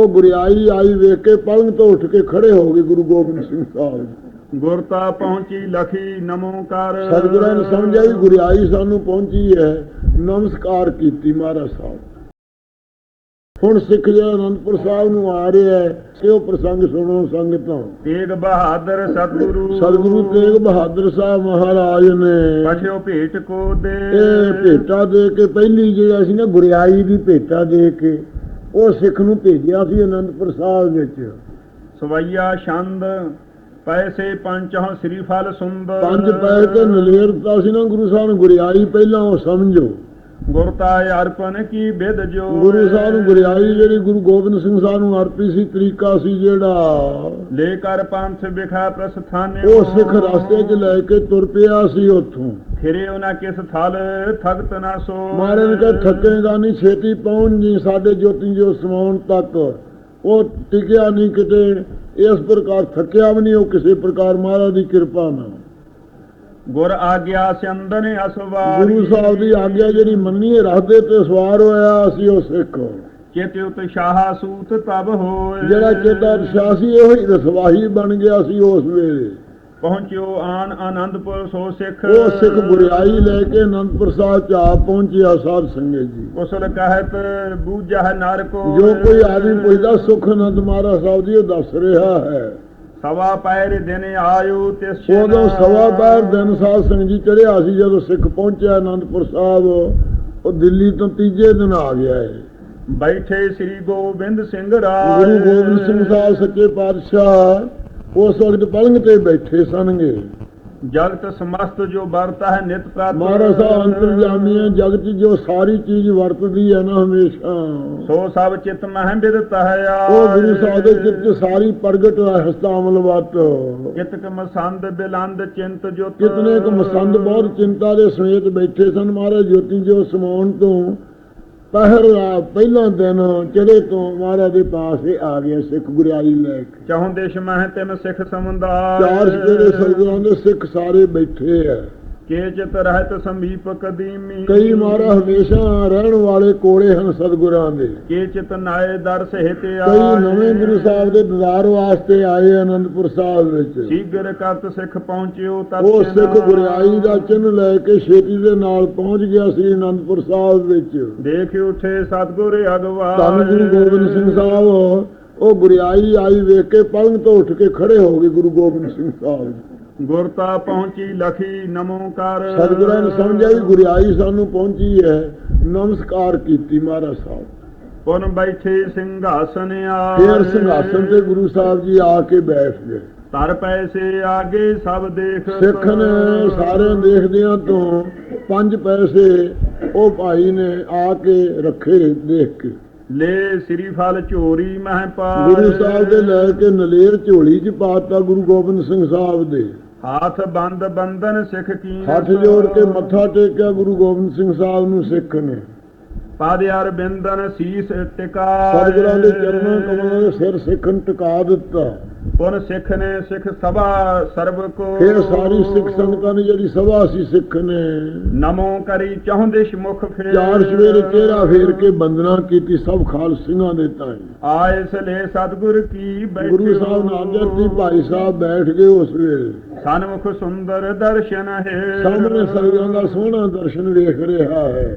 ਉਹ ਗੁਰਿਆਈ ਆਈ ਵੇਖ ਕੇ ਪਲੰਗ ਤੋਂ ਉੱਠ ਕੇ ਖੜੇ ਹੋ ਗਏ ਗੁਰੂ ਗੋਬਿੰਦ ਸਿੰਘ ਸਾਹਿਬ। ਗੁਰਤਾ ਪਹੁੰਚੀ ਲਖੀ ਨਮੋ ਕਰ। ਸਤਿਗੁਰਾਂ ਨੇ ਸਮਝਿਆ ਵੀ ਗੁਰਿਆਈ ਸਾਨੂੰ ਪਹੁੰਚੀ ਹੈ। ਨਮਸਕਾਰ ਕੀਤੀ ਮਹਾਰਾਜ ਸਾਹਿਬ। ਹੁਣ ਸਿੱਖ ਜਿਹੜਾ ਅਨੰਦਪੁਰ ਸਾਹਿਬ ਨੂੰ ਆ ਰਿਹਾ ਹੈ ਕਿ ਉਹ ਪ੍ਰਸੰਗ ਸੁਣੋ ਸੰਗਤਾਂ ਤੇਗ ਬਹਾਦਰ ਸਤਿਗੁਰੂ। ਸਤਿਗੁਰੂ ਤੇਗ ਬਹਾਦਰ ਸਾਹਿਬ ਮਹਾਰਾਜ ਨੇ ਪਛਿਓ ਭੇਟ ਕੋ ਦੇ। ਇਹ ਭੇਟਾ ਦੇ ਕੇ ਪਹਿਲੀ ਜਿਹੜਾ ਸੀ ਨਾ ਗੁਰਿਆਈ ਦੀ ਭੇਟਾ ਦੇ ਕੇ ਉਹ ਸਿੱਖ ਨੂੰ ਭੇਜਿਆ ਸੀ ਅਨੰਦਪੁਰ ਸਾਹਿਬ ਵਿੱਚ। ਸਵਈਆ ਛੰਦ ਪੈਸੇ ਪੰਚਹ ਸ੍ਰੀ ਫਲ ਸੁੰਦਰ। ਪੰਜ ਪੈ ਕੇ ਨਲੇਰ ਦਿੱਤਾ ਸੀ ਨਾ ਗੁਰੂ ਸਾਹਿਬ ਨੂੰ ਗੁਰਿਆਈ ਪਹਿਲਾਂ ਉਹ ਸਮਝੋ। ਗੁਰਤਾ ਅਰਪਨ ਕੀ ਵਿਦ ਜੋ ਗੁਰੂ ਸਾਹਿਬ ਨੂੰ ਗੁਰਿਆਈ ਜਿਹੜੀ ਗੁਰੂ ਗੋਬਿੰਦ ਸਿੰਘ ਸਾਹਿਬ ਨੂੰ ਅਰਪੀ ਸੀ ਤਰੀਕਾ ਸੀ ਜਿਹੜਾ। ਲੈ ਕਰ ਪੰਥ ਵਿਖਾ ਪ੍ਰਸਥਾਨੇ ਉਹ ਸਿੱਖ ਰਸਤੇ 'ਚ ਲੈ ਕੇ ਤੁਰ ਪਿਆ ਸੀ ਉੱਥੋਂ। ਫਿਰੇ ਉਹਨਾਂ ਕਿਸ ਥਲ ਥਗਤ ਨਾ ਸੋ। ਮਾਰੇ ਨੇ ਕਿਹਾ ਥੱਕੇਗਾ ਨਹੀਂ ਛੇਤੀ ਪਹੁੰਚ ਜੀ ਸਾਡੇ ਜੋਤੀ ਜੋ ਸਮਾਉਣ ਤੱਕ। ਉਹ ਟਿਕਿਆ ਨਹੀਂ ਕਿਤੇ ਇਸ ਪ੍ਰਕਾਰ ਥੱਕਿਆ ਵੀ ਨਹੀਂ ਉਹ ਕਿਸੇ ਪ੍ਰਕਾਰ ਮਹਾਰਾਜ ਦੀ ਕਿਰਪਾ ਨਾਲ। ਗੁਰ ਆਗਿਆ ਸੰਦਨ ਅਸਵਾਰੀ। ਗੁਰੂ ਸਾਹਿਬ ਦੀ ਆਗਿਆ ਜਿਹੜੀ ਮੰਨੀ ਹੈ ਰਸਤੇ ਤੇ ਸਵਾਰ ਹੋਇਆ ਅਸੀਂ ਉਹ ਸਿੱਖ। ਚਿਤ ਉਤਸ਼ਾਹ ਸੂਤ ਤਬ ਹੋਏ। ਜਿਹੜਾ ਚੇਤਾ ਸ਼ਾਸੀ ਇਹੋ ਹੀ ਰਸਵਾਹੀ ਬਣ ਗਿਆ ਸੀ ਉਸ ਵੇਲੇ। ਪਹੁੰਚਿਓ ਆਨ ਆਨੰਦਪੁਰ ਸੋ ਸਿੱਖ। ਉਹ ਸਿੱਖ ਗੁਰਿਆਈ ਲੈ ਕੇ ਅਨੰਦਪੁਰ ਸਾਹਿਬ ਚ ਆ ਪਹੁੰਚਿਆ ਸਾਧ ਸੰਗਤ ਜੀ। ਕੁਸਲ ਕਹਿਤ ਬੂਝਾ ਨਰ ਕੋ ਜੋ ਕੋਈ ਆਦਮੀ ਪੁੱਛਦਾ ਸੁਖ ਆਨੰਦ ਮਹਾਰਾਜ ਸਾਹਿਬ ਜੀ ਉਹ ਦੱਸ ਰਿਹਾ ਹੈ। ਸਵਾ ਪੈਰ ਦਿਨ ਆਇਓ ਤਿਸ ਉਦੋਂ ਸਵਾ ਬਾਰ ਦਿਨ ਸਾਧ ਸੰਗਤ ਜੀ ਚੜਿਆ ਸੀ ਜਦੋਂ ਸਿੱਖ ਪਹੁੰਚਿਆ ਅਨੰਦਪੁਰ ਸਾਹਿਬ ਉਹ ਦਿੱਲੀ ਤੋਂ ਤੀਜੇ ਦਿਨ ਆ ਗਿਆ ਹੈ ਬੈਠੇ ਸ੍ਰੀ ਗੋਬਿੰਦ ਸਿੰਘ ਰਾਜ। ਗੁਰੂ ਗੋਬਿੰਦ ਸਿੰਘ ਸਾਹਿਬ ਸੱਚੇ ਪਾਤਸ਼ਾਹ ਉਸ ਵਕਤ ਪਲੰਗ ਤੇ ਬੈਠੇ ਸਨਗੇ ਜਗਤ ਸਮਸਤ ਜੋ ਵਰਤਾ ਹੈ ਨਿਤ ਪ੍ਰਾਤ ਮਹਾਰਾਜ ਸਾਹਿਬ ਅੰਤਰਜਾਮੀ ਹੈ ਜਗਤ ਜੋ ਸਾਰੀ ਚੀਜ਼ ਵਰਤਦੀ ਹੈ ਨਾ ਹਮੇਸ਼ਾ। ਸੋ ਸਭ ਚਿਤ ਮਹਿ ਬਿਦਤਾ ਹੈ ਉਹ ਗੁਰੂ ਸਾਹਿਬ ਦੇ ਚਿੱਤ ਸਾਰੀ ਪ੍ਰਗਟ ਹੈ ਹਸਤਾਮਲਵਤ ਕਿਤਕ ਮਸੰਦ ਬਿਲੰਦ ਚਿੰਤ ਜੋਤ। ਕਿਤਨੇ ਕੁ ਮਸੰਦ ਬਹੁਤ ਚਿੰਤਾ ਦੇ ਸਮੇਤ ਬੈਠੇ ਸਨ ਮਹਾਰਾਜ ਜੋਤੀ ਜੋ ਸਮਾਉਣ ਤੋਂ। ਪਹਿਰਾ ਪਹਿਲਾ ਦਿਨ ਚੜੇ ਤੋਂ ਮਹਾਰਾਜ ਦੇ ਪਾਸ ਆ ਗਿਆ ਸਿੱਖ ਗੁਰਿਆਈ ਲੈ ਕੇ। ਚਾਹੁੰ ਦੇਸ਼ ਮਹਿ ਤਿਨ ਸਿੱਖ ਸਮੁੰਦਾ ਚਾਰ ਜਿਹੜੇ ਸਰਦਾਰਾਂ ਦੇ ਸਿੱਖ ਸਾਰੇ ਬੈਠੇ ਆ। ਕੇ ਚਿਤ ਰਹਿਤ ਸਮੀਪ ਕਦੀਮੀ। ਕਈ ਮਹਾਰਾ ਹਮੇਸ਼ਾ ਰਹਿਣ ਵਾਲੇ ਕੋਲੇ ਹਨ ਸਤਿਗੁਰਾਂ ਦੇ। ਕੇ ਚਿਤ ਨਾਏ ਦਰ ਸਹਿਤ ਕਈ ਆਏ। ਨਵੇਂ ਗੁਰੂ ਸਾਹਿਬ ਦੇ ਦੀਦਾਰ ਵਾਸਤੇ ਆਏ ਅਨੰਦਪੁਰ ਸਾਹਿਬ ਵਿੱਚ। ਸੀਗਰ ਕਰਤ ਸਿੱਖ ਪਹੁੰਚਿਓ ਤਤ ਉਹ ਸਿੱਖ ਗੁਰਿਆਈ ਦਾ ਚਿੰਨ੍ਹ ਲੈ ਕੇ ਛੇਤੀ ਦੇ ਨਾਲ ਪਹੁੰਚ ਗਿਆ ਸ੍ਰੀ ਅਨੰਦਪੁਰ ਸਾਹਿਬ ਵਿੱਚ। ਦੇਖ ਉਠੇ ਸਤਗੁਰ ਅਗਵਾ ਧੰਨ ਗੁਰੂ ਗੋਬਿੰਦ ਸਿੰਘ ਸਾਹਿਬ ਉਹ ਗੁਰਿਆਈ ਆਈ ਵੇਖ ਕੇ ਪਲੰਗ ਤੋਂ ਉੱਠ ਕੇ ਖੜੇ ਹੋ ਗਏ ਗੁਰੂ ਗੋਬਿੰਦ ਸਿੰਘ ਸਾਹਿਬ। ਗੁਰਤਾ ਪਹੁੰਚੀ ਲਖੀ ਨਮੋ ਕਰ। ਸਤਿਗੁਰਾਂ ਨੇ ਵੀ ਗੁਰਿਆਈ ਸਾਨੂੰ ਪਹੁੰਚੀ ਹੈ। ਨਮਸਕਾਰ ਕੀਤੀ ਮਹਾਰਾਜ ਸਾਹਿਬ। ਪੁਨ ਬੈਠੇ ਸਿੰਘਾਸਨ ਆ ਫੇਰ ਸਿੰਘਾਸਨ ਤੇ ਗੁਰੂ ਸਾਹਿਬ ਜੀ ਆ ਕੇ ਬੈਠ ਗਏ। ਤਰ ਪੈਸੇ ਆਗੇ ਸਭ ਦੇਖ ਸਿੱਖ ਨੇ ਸਾਰਿਆਂ ਦੇਖਦਿਆਂ ਤੋਂ ਪੰਜ ਪੈਸੇ ਉਹ ਭਾਈ ਨੇ ਆ ਕੇ ਰੱਖੇ ਦੇਖ ਕੇ। ਲੈ ਸ੍ਰੀ ਫਲ ਝੋਰੀ ਮਹਿ ਪਾ ਗੁਰੂ ਸਾਹਿਬ ਦੇ ਲੈ ਕੇ ਨਲੇਰ ਝੋਲੀ 'ਚ ਪਾਤਾ ਗੁਰੂ ਗੋਬਿੰਦ ਸਿੰਘ ਸਾਹਿਬ ਦੇ। ਹੱਥ ਬੰਦ ਬੰਧਨ ਸਿੱਖ ਕੀ ਹੱਥ ਜੋੜ ਕੇ ਮੱਥਾ ਟੇਕਿਆ ਗੁਰੂ ਗੋਬਿੰਦ ਸਿੰਘ ਸਾਹਿਬ ਨੂੰ ਸਿੱਖ ਨੇ। ਪਾਦ ਬਿੰਦਨ ਸੀਸ ਟਿਕਾ ਸਤਿਗੁਰਾਂ ਦੇ ਚਰਨਾਂ ਕਮਲਾਂ ਦੇ ਸਿਰ ਸਿੱਖਨ ਟਿਕਾ ਦਿੱਤਾ। ਪੁਨ ਸਿੱਖ ਨੇ ਸਿੱਖ ਸਭਾ ਸਰਬ ਕੋ ਫਿਰ ਸਾਰੀ ਸਿੱਖ ਸੰਗਤਾਂ ਨੇ ਜਿਹੜੀ ਸਭਾ ਸੀ ਸਿੱਖ ਨੇ। ਨਮੋ ਕਰੀ ਚਾਹੁੰਦਿਸ਼ ਮੁਖ ਫੇਰ। ਚਾਰ ਸਵੇਰੇ ਚਿਹਰਾ ਫੇਰ ਕੇ ਬੰਦਨਾ ਕੀਤੀ ਸਭ ਖਾਲ ਸਿੰਘਾਂ ਦੇ ਤਾਈ ਆਏ ਸਲੇ ਸਤਗੁਰ ਕੀ ਬੈਠਿਓ ਗੁਰੂ ਸਾਹਿਬ ਨੇ ਆਗਿਆ ਦਿੱਤੀ ਭਾਈ ਸਾਹਿਬ ਬੈਠ ਗਏ ਉਸ ਵੇਲੇ। ਸਨਮੁਖ ਸੁੰਦਰ ਦਰਸ਼ਨ ਹੈ ਸਾਹਮਣੇ ਸਤਿਗੁਰਾਂ ਦਾ ਸੋਹਣਾ ਦਰਸ਼ਨ ਵੇਖ ਰਿਹਾ ਹੈ।